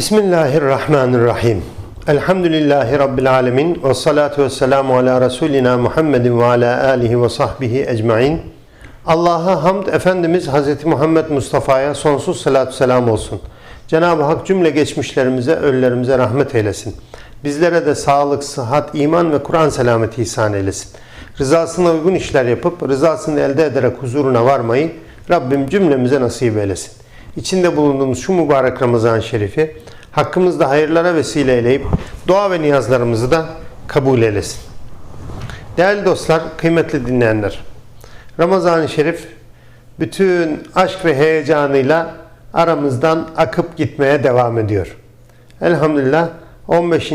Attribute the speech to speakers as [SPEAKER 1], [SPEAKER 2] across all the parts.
[SPEAKER 1] Bismillahirrahmanirrahim. Elhamdülillahi Rabbil alemin. Ve salatu ve selamu ala Resulina Muhammedin ve ala alihi ve sahbihi ecmain. Allah'a hamd Efendimiz Hz. Muhammed Mustafa'ya sonsuz salatü selam olsun. Cenab-ı Hak cümle geçmişlerimize, ölülerimize rahmet eylesin. Bizlere de sağlık, sıhhat, iman ve Kur'an selameti ihsan eylesin. Rızasına uygun işler yapıp, rızasını elde ederek huzuruna varmayı Rabbim cümlemize nasip eylesin. İçinde bulunduğumuz şu mübarek Ramazan-ı Şerif'i hakkımızda hayırlara vesile eyleyip dua ve niyazlarımızı da kabul eylesin. Değerli dostlar, kıymetli dinleyenler, Ramazan-ı Şerif bütün aşk ve heyecanıyla aramızdan akıp gitmeye devam ediyor. Elhamdülillah 15.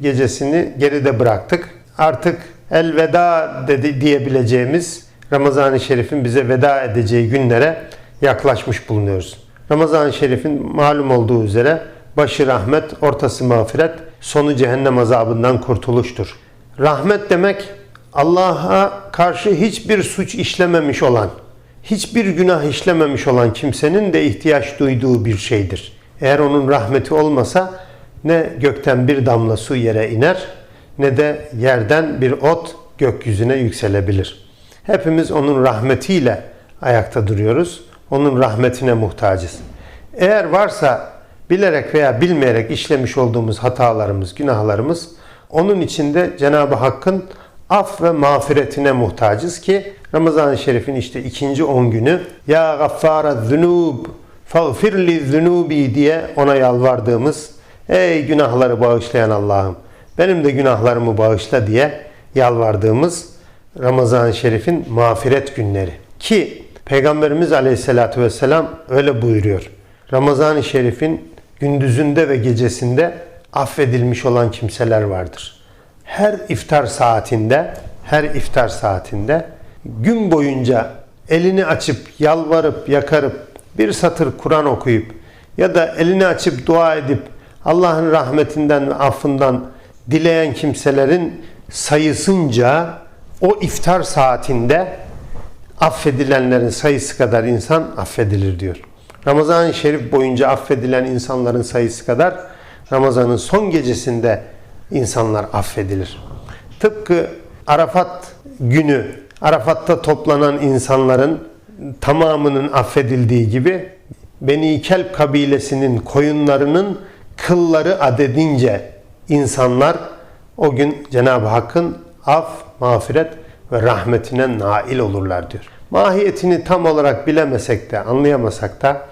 [SPEAKER 1] gecesini geride bıraktık. Artık elveda dedi diyebileceğimiz Ramazan-ı Şerif'in bize veda edeceği günlere yaklaşmış bulunuyoruz. Ramazan-ı Şerif'in malum olduğu üzere başı rahmet, ortası mağfiret, sonu cehennem azabından kurtuluştur. Rahmet demek Allah'a karşı hiçbir suç işlememiş olan, hiçbir günah işlememiş olan kimsenin de ihtiyaç duyduğu bir şeydir. Eğer onun rahmeti olmasa ne gökten bir damla su yere iner ne de yerden bir ot gökyüzüne yükselebilir. Hepimiz onun rahmetiyle ayakta duruyoruz. Onun rahmetine muhtacız. Eğer varsa bilerek veya bilmeyerek işlemiş olduğumuz hatalarımız, günahlarımız onun içinde Cenab-ı Hakk'ın af ve mağfiretine muhtacız ki Ramazan-ı Şerif'in işte ikinci on günü Ya gaffara zunub fagfirli zunubi diye ona yalvardığımız Ey günahları bağışlayan Allah'ım benim de günahlarımı bağışla diye yalvardığımız Ramazan-ı Şerif'in mağfiret günleri. Ki Peygamberimiz Aleyhisselatü Vesselam öyle buyuruyor. Ramazan-ı Şerif'in gündüzünde ve gecesinde affedilmiş olan kimseler vardır. Her iftar saatinde, her iftar saatinde gün boyunca elini açıp yalvarıp yakarıp bir satır Kur'an okuyup ya da elini açıp dua edip Allah'ın rahmetinden ve affından dileyen kimselerin sayısınca o iftar saatinde affedilenlerin sayısı kadar insan affedilir diyor. Ramazan-ı Şerif boyunca affedilen insanların sayısı kadar Ramazan'ın son gecesinde insanlar affedilir. Tıpkı Arafat günü Arafat'ta toplanan insanların tamamının affedildiği gibi Beni Kelp kabilesinin koyunlarının kılları adedince insanlar o gün Cenab-ı Hakk'ın af, mağfiret ve rahmetine nail olurlar diyor. Mahiyetini tam olarak bilemesek de, anlayamasak da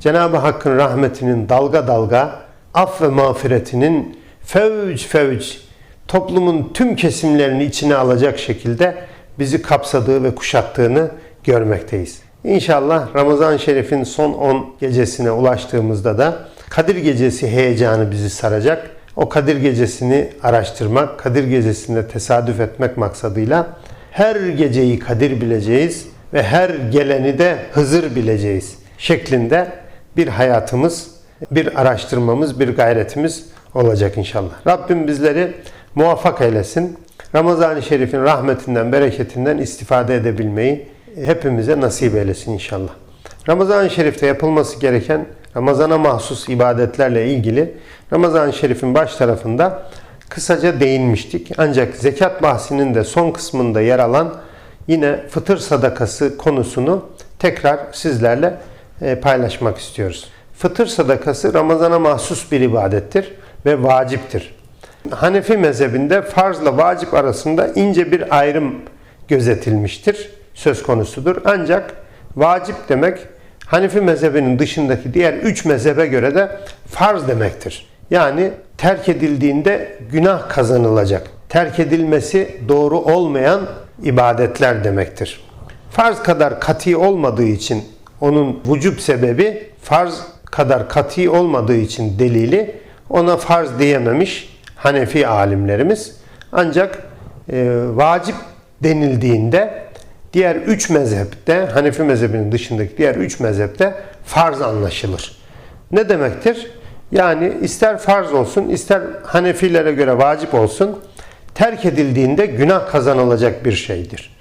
[SPEAKER 1] Cenab-ı Hakk'ın rahmetinin dalga dalga af ve mağfiretinin fevç fevç toplumun tüm kesimlerini içine alacak şekilde bizi kapsadığı ve kuşattığını görmekteyiz. İnşallah Ramazan-ı Şerif'in son 10 gecesine ulaştığımızda da Kadir Gecesi heyecanı bizi saracak. O Kadir Gecesini araştırmak, Kadir Gecesi'nde tesadüf etmek maksadıyla her geceyi Kadir bileceğiz ve her geleni de Hızır bileceğiz şeklinde bir hayatımız, bir araştırmamız, bir gayretimiz olacak inşallah. Rabbim bizleri muvaffak eylesin. Ramazan-ı Şerif'in rahmetinden, bereketinden istifade edebilmeyi hepimize nasip eylesin inşallah. Ramazan-ı Şerif'te yapılması gereken Ramazana mahsus ibadetlerle ilgili Ramazan-ı Şerif'in baş tarafında kısaca değinmiştik. Ancak zekat bahsinin de son kısmında yer alan yine fıtır sadakası konusunu tekrar sizlerle e, paylaşmak istiyoruz. Fıtır sadakası Ramazana mahsus bir ibadettir ve vaciptir. Hanefi mezhebinde farzla vacip arasında ince bir ayrım gözetilmiştir, söz konusudur. Ancak vacip demek Hanefi mezhebinin dışındaki diğer üç mezhebe göre de farz demektir. Yani terk edildiğinde günah kazanılacak. Terk edilmesi doğru olmayan ibadetler demektir. Farz kadar kati olmadığı için onun vücub sebebi farz kadar kati olmadığı için delili ona farz diyememiş Hanefi alimlerimiz. Ancak e, vacip denildiğinde diğer üç mezhepte, Hanefi mezhebinin dışındaki diğer üç mezhepte farz anlaşılır. Ne demektir? Yani ister farz olsun, ister Hanefilere göre vacip olsun, terk edildiğinde günah kazanılacak bir şeydir.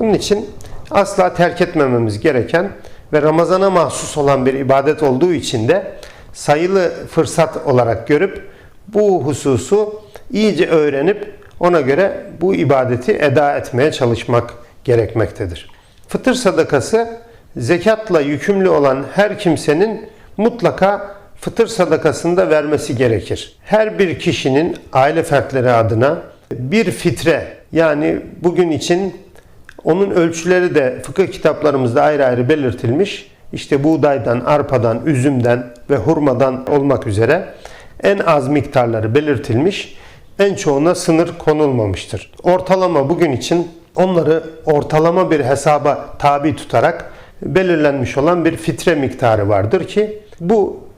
[SPEAKER 1] Onun için asla terk etmememiz gereken ve Ramazana mahsus olan bir ibadet olduğu için de sayılı fırsat olarak görüp bu hususu iyice öğrenip ona göre bu ibadeti eda etmeye çalışmak gerekmektedir. Fıtır sadakası zekatla yükümlü olan her kimsenin mutlaka fıtır sadakasında vermesi gerekir. Her bir kişinin aile fertleri adına bir fitre yani bugün için onun ölçüleri de fıkıh kitaplarımızda ayrı ayrı belirtilmiş. İşte buğdaydan, arpadan, üzümden ve hurmadan olmak üzere en az miktarları belirtilmiş. En çoğuna sınır konulmamıştır. Ortalama bugün için onları ortalama bir hesaba tabi tutarak belirlenmiş olan bir fitre miktarı vardır ki bu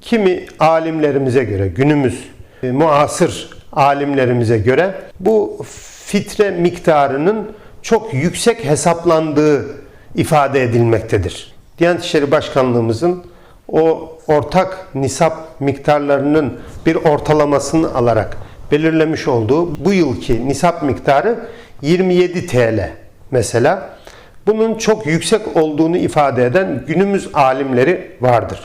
[SPEAKER 1] kimi alimlerimize göre günümüz e, muasır alimlerimize göre bu fitre miktarının çok yüksek hesaplandığı ifade edilmektedir. Diyanet İşleri Başkanlığımızın o ortak nisap miktarlarının bir ortalamasını alarak belirlemiş olduğu bu yılki nisap miktarı 27 TL mesela. Bunun çok yüksek olduğunu ifade eden günümüz alimleri vardır.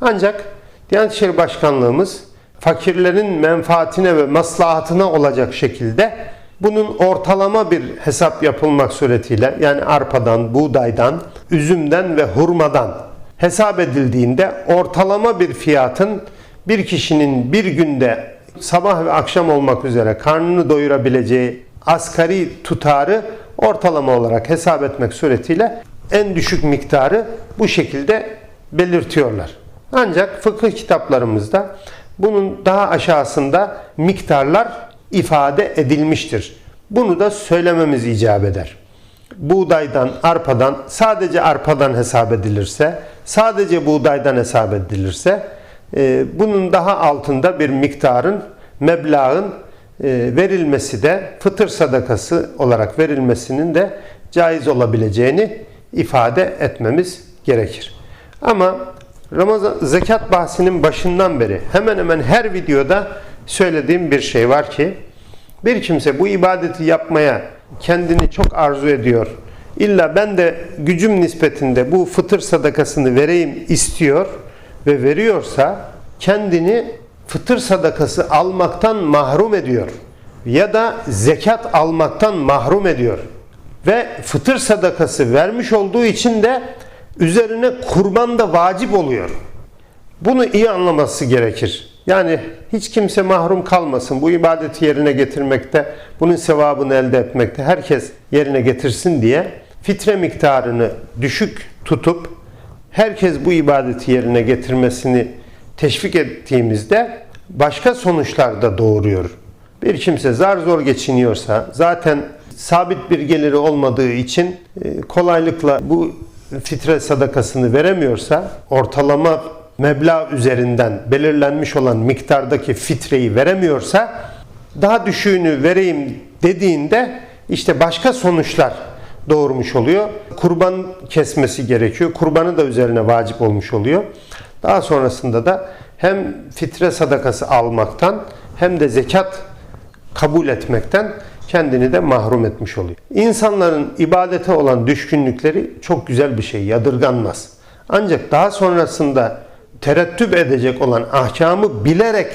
[SPEAKER 1] Ancak Diyanet İşleri Başkanlığımız fakirlerin menfaatine ve maslahatına olacak şekilde bunun ortalama bir hesap yapılmak suretiyle yani arpadan, buğdaydan, üzümden ve hurmadan hesap edildiğinde ortalama bir fiyatın bir kişinin bir günde sabah ve akşam olmak üzere karnını doyurabileceği asgari tutarı ortalama olarak hesap etmek suretiyle en düşük miktarı bu şekilde belirtiyorlar. Ancak fıkıh kitaplarımızda bunun daha aşağısında miktarlar ifade edilmiştir. Bunu da söylememiz icap eder. Buğdaydan, arpadan, sadece arpadan hesap edilirse, sadece buğdaydan hesap edilirse, e, bunun daha altında bir miktarın, meblağın e, verilmesi de fıtır sadakası olarak verilmesinin de caiz olabileceğini ifade etmemiz gerekir. Ama Ramazan zekat bahsinin başından beri hemen hemen her videoda söylediğim bir şey var ki bir kimse bu ibadeti yapmaya kendini çok arzu ediyor. İlla ben de gücüm nispetinde bu fıtır sadakasını vereyim istiyor ve veriyorsa kendini fıtır sadakası almaktan mahrum ediyor ya da zekat almaktan mahrum ediyor ve fıtır sadakası vermiş olduğu için de üzerine kurban da vacip oluyor. Bunu iyi anlaması gerekir. Yani hiç kimse mahrum kalmasın. Bu ibadeti yerine getirmekte, bunun sevabını elde etmekte herkes yerine getirsin diye fitre miktarını düşük tutup herkes bu ibadeti yerine getirmesini teşvik ettiğimizde başka sonuçlar da doğuruyor. Bir kimse zar zor geçiniyorsa zaten sabit bir geliri olmadığı için e, kolaylıkla bu fitre sadakasını veremiyorsa ortalama meblağ üzerinden belirlenmiş olan miktardaki fitreyi veremiyorsa daha düşüğünü vereyim dediğinde işte başka sonuçlar doğurmuş oluyor. Kurban kesmesi gerekiyor. Kurbanı da üzerine vacip olmuş oluyor. Daha sonrasında da hem fitre sadakası almaktan hem de zekat kabul etmekten kendini de mahrum etmiş oluyor. İnsanların ibadete olan düşkünlükleri çok güzel bir şey, yadırganmaz. Ancak daha sonrasında terettüp edecek olan ahkamı bilerek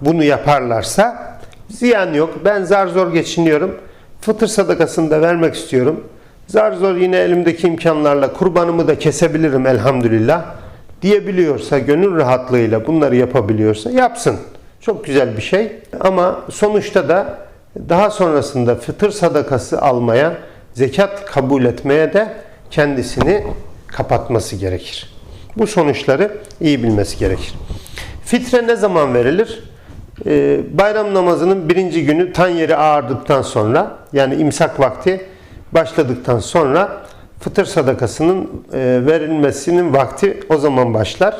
[SPEAKER 1] bunu yaparlarsa ziyan yok. Ben zar zor geçiniyorum. Fıtır sadakasını da vermek istiyorum. Zar zor yine elimdeki imkanlarla kurbanımı da kesebilirim elhamdülillah diyebiliyorsa, gönül rahatlığıyla bunları yapabiliyorsa yapsın. Çok güzel bir şey. Ama sonuçta da daha sonrasında fıtır sadakası almaya, zekat kabul etmeye de kendisini kapatması gerekir. Bu sonuçları iyi bilmesi gerekir. Fitre ne zaman verilir? Ee, bayram namazının birinci günü tan yeri ağardıktan sonra yani imsak vakti başladıktan sonra fıtır sadakasının e, verilmesinin vakti o zaman başlar.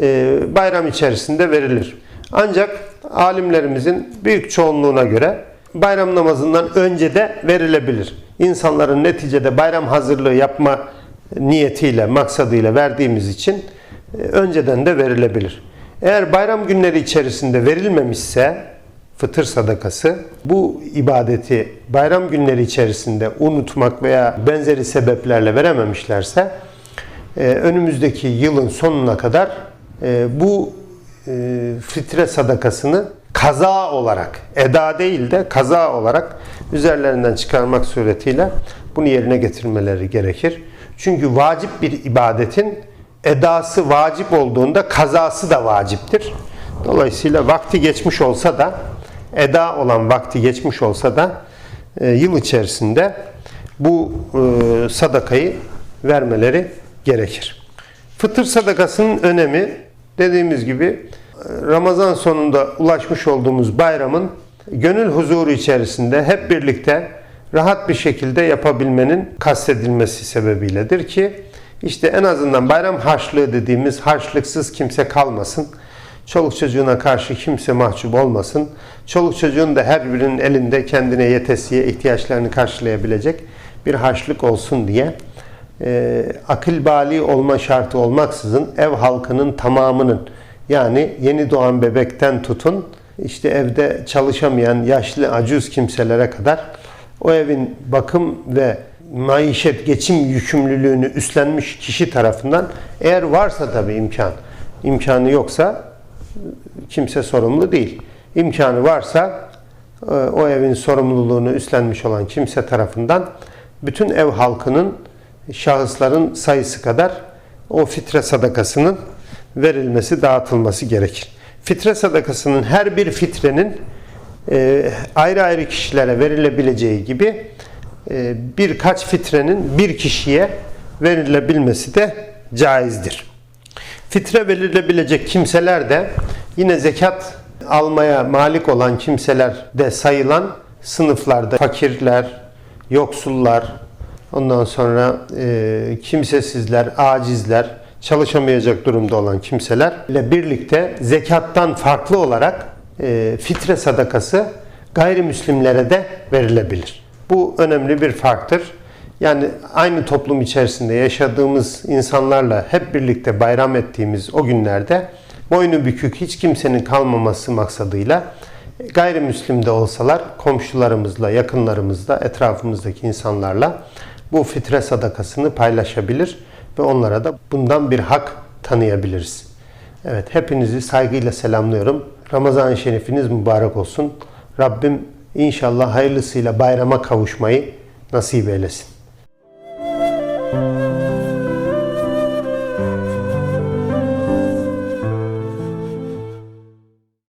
[SPEAKER 1] E, bayram içerisinde verilir. Ancak alimlerimizin büyük çoğunluğuna göre bayram namazından önce de verilebilir. İnsanların neticede bayram hazırlığı yapma niyetiyle, maksadıyla verdiğimiz için e, önceden de verilebilir. Eğer bayram günleri içerisinde verilmemişse fıtır sadakası bu ibadeti bayram günleri içerisinde unutmak veya benzeri sebeplerle verememişlerse e, önümüzdeki yılın sonuna kadar e, bu fitre sadakasını kaza olarak, eda değil de kaza olarak üzerlerinden çıkarmak suretiyle bunu yerine getirmeleri gerekir. Çünkü vacip bir ibadetin edası vacip olduğunda kazası da vaciptir. Dolayısıyla vakti geçmiş olsa da eda olan vakti geçmiş olsa da e, yıl içerisinde bu e, sadakayı vermeleri gerekir. Fıtır sadakasının önemi dediğimiz gibi Ramazan sonunda ulaşmış olduğumuz bayramın gönül huzuru içerisinde hep birlikte rahat bir şekilde yapabilmenin kastedilmesi sebebiyledir ki işte en azından bayram harçlığı dediğimiz harçlıksız kimse kalmasın. Çoluk çocuğuna karşı kimse mahcup olmasın. Çoluk çocuğun da her birinin elinde kendine yetesiye ihtiyaçlarını karşılayabilecek bir harçlık olsun diye e, akıl bali olma şartı olmaksızın ev halkının tamamının yani yeni doğan bebekten tutun işte evde çalışamayan yaşlı acuz kimselere kadar o evin bakım ve maişet geçim yükümlülüğünü üstlenmiş kişi tarafından eğer varsa tabii imkan imkanı yoksa kimse sorumlu değil. İmkanı varsa e, o evin sorumluluğunu üstlenmiş olan kimse tarafından bütün ev halkının şahısların sayısı kadar o fitre sadakasının verilmesi, dağıtılması gerekir. Fitre sadakasının her bir fitrenin e, ayrı ayrı kişilere verilebileceği gibi e, birkaç fitrenin bir kişiye verilebilmesi de caizdir. Fitre verilebilecek kimseler de yine zekat almaya malik olan kimseler de sayılan sınıflarda fakirler, yoksullar, ondan sonra e, kimsesizler, acizler, çalışamayacak durumda olan kimseler ile birlikte zekattan farklı olarak e, fitre sadakası gayrimüslimlere de verilebilir. Bu önemli bir farktır. Yani aynı toplum içerisinde yaşadığımız insanlarla hep birlikte bayram ettiğimiz o günlerde boynu bükük hiç kimsenin kalmaması maksadıyla gayrimüslim de olsalar komşularımızla, yakınlarımızla, etrafımızdaki insanlarla bu fitre sadakasını paylaşabilir ve onlara da bundan bir hak tanıyabiliriz. Evet, hepinizi saygıyla selamlıyorum. Ramazan-ı Şerifiniz mübarek olsun. Rabbim inşallah hayırlısıyla bayrama kavuşmayı nasip eylesin.